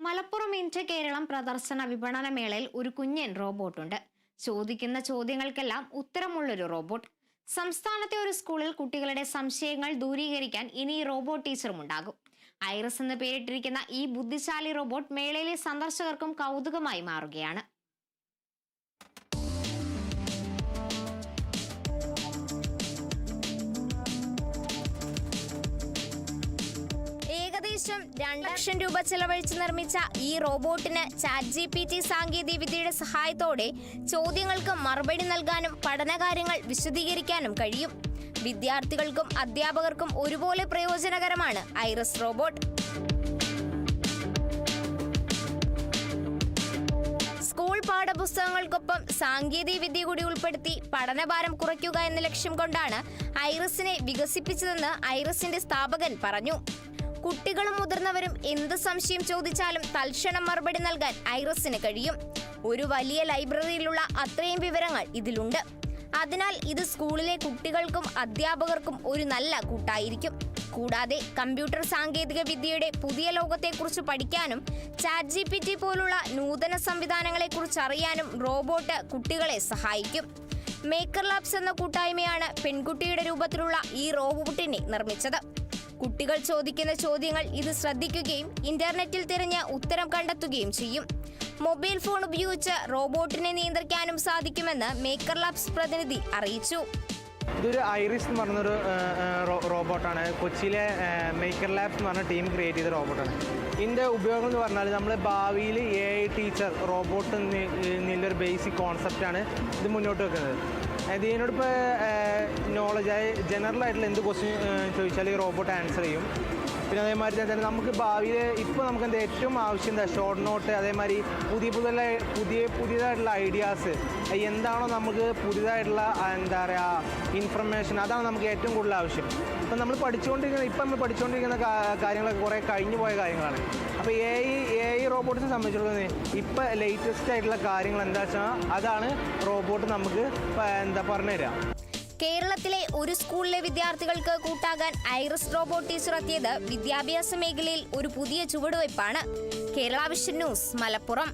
Malappuram India Keralam പ്രദർശന വിപണന മേളയിൽ ഒരു കുഞ്ഞൻ റോബോട്ടുണ്ട്. ചോദിക്കുന്ന ചോദ്യങ്ങൾക്കെല്ലാം ഉത്തരമുള്ളൊരു റോബോട്ട്. സംസ്ഥാനത്തെ ഒരു സ്കൂളിൽ കുട്ടികളുടെ സംശയങ്ങൾ ദൂരീകരിക്കാൻ ഇനി റോബോട്ട് ടീച്ചറും ഉണ്ടാകും. ഐറസ് എന്ന് പേരിട്ടിരിക്കുന്ന ഈ ബുദ്ധിശാലി റോബോട്ട് മേളയിലെ സന്ദർശകർക്കും കൗതുകമായി മാറുകയാണ്. ഏകദേശം രണ്ട് ലക്ഷം രൂപ ചെലവഴിച്ച് നിർമ്മിച്ച ഈ റോബോട്ടിന് ചാറ്റ് ജി പി ടി സാങ്കേതിക വിദ്യയുടെ സഹായത്തോടെ ചോദ്യങ്ങൾക്ക് മറുപടി നൽകാനും പഠനകാര്യങ്ങൾ വിശദീകരിക്കാനും കഴിയും. വിദ്യാർത്ഥികൾക്കും അധ്യാപകർക്കും ഒരുപോലെ പ്രയോജനകരമാണ് ഐറസ് റോബോട്ട്. സ്കൂൾ പാഠപുസ്തകങ്ങൾക്കൊപ്പം സാങ്കേതിക വിദ്യ കൂടി ഉൾപ്പെടുത്തി പഠനഭാരം കുറയ്ക്കുക എന്ന ലക്ഷ്യം കൊണ്ടാണ് ഐറസിനെ വികസിപ്പിച്ചതെന്ന് ഐറസിന്റെ സ്ഥാപകൻ പറഞ്ഞു. കുട്ടികളും മുതിർന്നവരും എന്ത് സംശയം ചോദിച്ചാലും തൽക്ഷണം മറുപടി നൽകാൻ ഐറസിന് കഴിയും. ഒരു വലിയ ലൈബ്രറിയിലുള്ള അത്രയും വിവരങ്ങൾ ഇതിലുണ്ട്. അതിനാൽ ഇത് സ്കൂളിലെ കുട്ടികൾക്കും അധ്യാപകർക്കും ഒരു നല്ല കൂട്ടായിരിക്കും. കൂടാതെ കമ്പ്യൂട്ടർ സാങ്കേതിക വിദ്യയുടെ പുതിയ ലോകത്തെക്കുറിച്ച് പഠിക്കാനും ചാറ്റ് ജി പി ടി പോലുള്ള നൂതന സംവിധാനങ്ങളെക്കുറിച്ച് അറിയാനും റോബോട്ട് കുട്ടികളെ സഹായിക്കും. മേക്കർ ലാബ്സ് എന്ന കൂട്ടായ്മയാണ് പെൺകുട്ടിയുടെ രൂപത്തിലുള്ള ഈ റോബോട്ടിനെ നിർമ്മിച്ചത്. കുട്ടികൾ ചോദിക്കുന്ന ചോദ്യങ്ങൾ ഇത് ശ്രദ്ധിക്കുകയും ഇന്റർനെറ്റിൽ തിരഞ്ഞ് ഉത്തരം കണ്ടെത്തുകയും ചെയ്യും. മൊബൈൽ ഫോൺ ഉപയോഗിച്ച് റോബോട്ടിനെ നിയന്ത്രിക്കാനും സാധിക്കുമെന്ന് മേക്കർ ലാബ്സ് പ്രതിനിധി അറിയിച്ചു. ഇതൊരു ഐറിസ് എന്ന് പറഞ്ഞൊരു റോബോട്ടാണ്. കൊച്ചിയിലെ മേക്കർ ലാബ്സ് എന്ന് പറഞ്ഞ ടീം ക്രിയേറ്റ് ചെയ്ത റോബോട്ടാണ്. ഇതിന്റെ ഉപയോഗം എന്ന് പറഞ്ഞാൽ നമ്മൾ ഭാവിയിൽ എ ഐ ടീച്ചർ റോബോട്ട് എന്നുള്ളൊരു ബേസിക് കോൺസെപ്റ്റാണ് ഇത് മുന്നോട്ട് വെക്കുന്നത്. അതായത് ഇതിനോടിപ്പോൾ നോളജായി ജനറൽ ആയിട്ടുള്ള എന്ത് ക്വസ്റ്റ്യൻ ചോദിച്ചാൽ ഈ റോബോട്ട് ആൻസർ ചെയ്യും. പിന്നെ അതേമാതിരി തന്നെ നമുക്ക് ഭാവിയിൽ ഇപ്പോൾ നമുക്ക് എന്താ ഏറ്റവും ആവശ്യം എന്താ ഷോർട്ട് നോട്ട് അതേമാതിരി പുതിയ പുതിയ പുതിയ പുതിയതായിട്ടുള്ള ഐഡിയാസ് എന്താണോ നമുക്ക് പുതിയതായിട്ടുള്ള എന്താ പറയുക ഇൻഫർമേഷൻ അതാണ് നമുക്ക് ഏറ്റവും കൂടുതൽ ആവശ്യം. ഇപ്പം നമ്മൾ പഠിച്ചുകൊണ്ടിരിക്കുന്ന ഇപ്പം നമ്മൾ പഠിച്ചുകൊണ്ടിരിക്കുന്ന കാര്യങ്ങളൊക്കെ കുറേ കഴിഞ്ഞു പോയ കാര്യങ്ങളാണ്. അപ്പോൾ എ ഐ എ ഐ റോബോട്ടിനെ സംബന്ധിച്ചിടത്തോളം ഇപ്പം ലേറ്റസ്റ്റ് ആയിട്ടുള്ള കാര്യങ്ങൾ എന്താ വെച്ചാൽ അതാണ് റോബോട്ട് നമുക്ക് എന്താ പറഞ്ഞു തരിക കേരളത്തിലെ ഒരു സ്കൂളിലെ വിദ്യാർത്ഥികൾക്ക് കൂട്ടാകാൻ ഐറിസ് റോബോട്ട് ടീച്ചർ എത്തിയത് വിദ്യാഭ്യാസ മേഖലയിൽ ഒരു പുതിയ ചുവടുവയ്പ്പാണ്. Kerala vision news Malappuram.